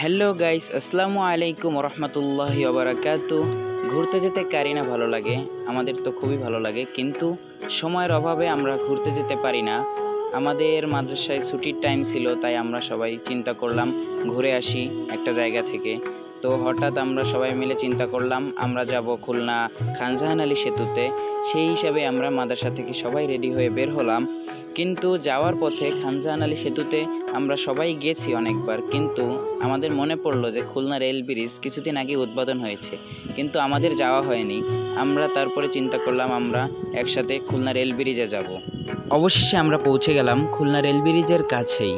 Hello guys, আসসালামু আলাইকুম রহমতুল্লাহি ওবরাকাতু। ঘুরতে যেতে কারি না ভালো লাগে, আমাদের তো খুবই ভালো লাগে, কিন্তু সময়ের অভাবে আমরা ঘুরতে যেতে পারি না। আমাদের মাদ্রাসায় ছুটির টাইম ছিল, তাই আমরা সবাই চিন্তা করলাম ঘুরে আসি একটা জায়গা থেকে। তো হঠাৎ আমরা সবাই মিলে চিন্তা করলাম, আমরা যাব খুলনা খানজাহান আলী সেতুতে। সেই হিসাবে আমরা মাদ্রাসা থেকে সবাই রেডি হয়ে বের হলাম। কিন্তু যাওয়ার পথে খানজাহান আলী সেতুতে আমরা সবাই গেছি অনেকবার, কিন্তু আমাদের মনে পড়ল যে খুলনা রেল ব্রিজ কিছুদিন আগে উদ্বোধন হয়েছে, কিন্তু আমাদের যাওয়া হয়নি। আমরা তারপরে চিন্তা করলাম আমরা একসাথে খুলনা রেল ব্রিজে যাব। অবশেষে আমরা পৌঁছে গেলাম খুলনা রেল ব্রিজের কাছেই।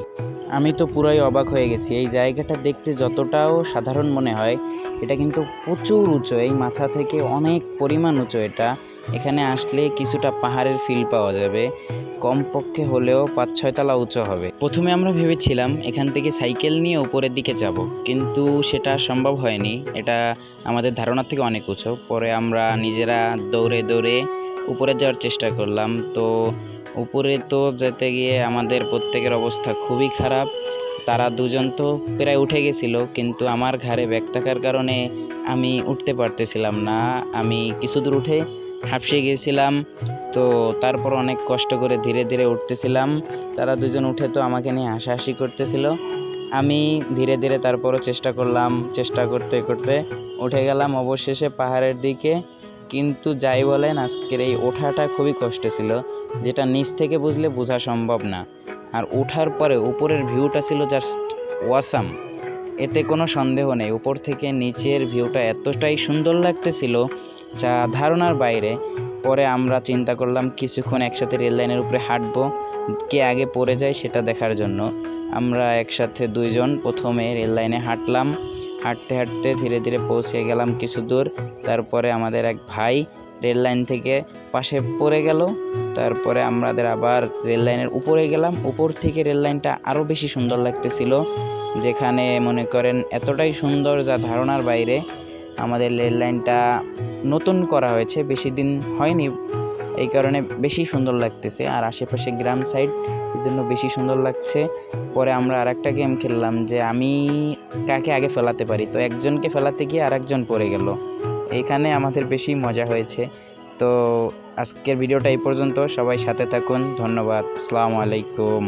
আমি তো পুরাই অবাক হয়ে গেছি, এই জায়গাটা দেখতে যতটাও সাধারণ মনে হয়, এটা কিন্তু প্রচুর উঁচু, এই মাথা থেকে অনেক পরিমাণ উঁচু এটা। এখানে আসলে কিছুটা পাহাড়ের ফিল পাওয়া যাবে, কমপক্ষে হলেও পাঁচ ছয়তলা উঁচু হবে। প্রথমে আমরা ভেবেছিলাম এখান থেকে সাইকেল নিয়ে উপরের দিকে যাব, কিন্তু সেটা সম্ভব হয়নি। এটা আমাদের ধারণার থেকে অনেক উঁচু। পরে আমরা নিজেরা দৌড়ে দৌড়ে উপরে যাওয়ার চেষ্টা করলাম। তো উপরে তো যেতে গিয়ে আমাদের প্রত্যেকের অবস্থা খুবই খারাপ। তারা দুজন তো প্রায় উঠে গেছিল, কিন্তু আমার ঘাড়ে ব্যাগ থাকার কারণে আমি উঠতে পারতেছিলাম না। আমি কিছু দূর উঠে হাঁপসে গিয়েছিলাম তো তারপর অনেক কষ্ট করে ধীরে ধীরে উঠতেছিলাম। তারা দুজন উঠে তো আমাকে নিয়ে হাসাহাসি করতেছিল। আমি ধীরে ধীরে তারপরও চেষ্টা করলাম, চেষ্টা করতে করতে উঠে গেলাম অবশেষে পাহাড়ের দিকে। কিন্তু যাই বলেন, আজকের এই ওঠাটা খুবই কষ্ট ছিল, যেটা নিচ থেকে বুঝলে বোঝা সম্ভব না। আর ওঠার পরে উপরের ভিউটা ছিল জাস্ট ওয়াসাম এতে কোনো সন্দেহ নেই, উপর থেকে নিচের ভিউটা এতটাই সুন্দর লাগতেছিল যা ধারণার বাইরে। পরে আমরা চিন্তা করলাম কিছুক্ষণ একসাথে রেল লাইনের উপরে হাঁটবো। কে আগে পড়ে যায় সেটা দেখার জন্য। আমরা একসাথে দুইজন প্রথমে রেল লাইনে হাঁটলাম। হাঁটতে হাঁটতে ধীরে ধীরে পৌঁছে গেলাম কিছু দূর। তারপরে আমাদের এক ভাই রেল লাইন থেকে পাশে পড়ে গেল। তারপরে আমাদের আবার রেল লাইনের উপরে গেলাম। উপর থেকে রেল লাইনটা আরও বেশি সুন্দর লাগতেছিল। যেখানে মনে করেন এতটাই সুন্দর যা ধারণার বাইরে। আমাদের রেল লাইনটা নতুন করা হয়েছে, বেশি দিন হয়নি, এই কারণে বেশি সুন্দর লাগতেছে। আর আশেপাশে গ্রাম সাইড এই জন্য বেশি সুন্দর লাগছে। পরে আমরা আর একটা গেম খেললাম যে আমি কাকে আগে ফেলাতে পারি? তো একজনকে ফেলাতে গিয়ে আর একজন পড়ে গেল। এইখানে আমাদের বেশি মজা হয়েছে। তো আজকের ভিডিওটা এই পর্যন্ত। সবাই সাথে থাকুন। ধন্যবাদ। আসসালামু আলাইকুম।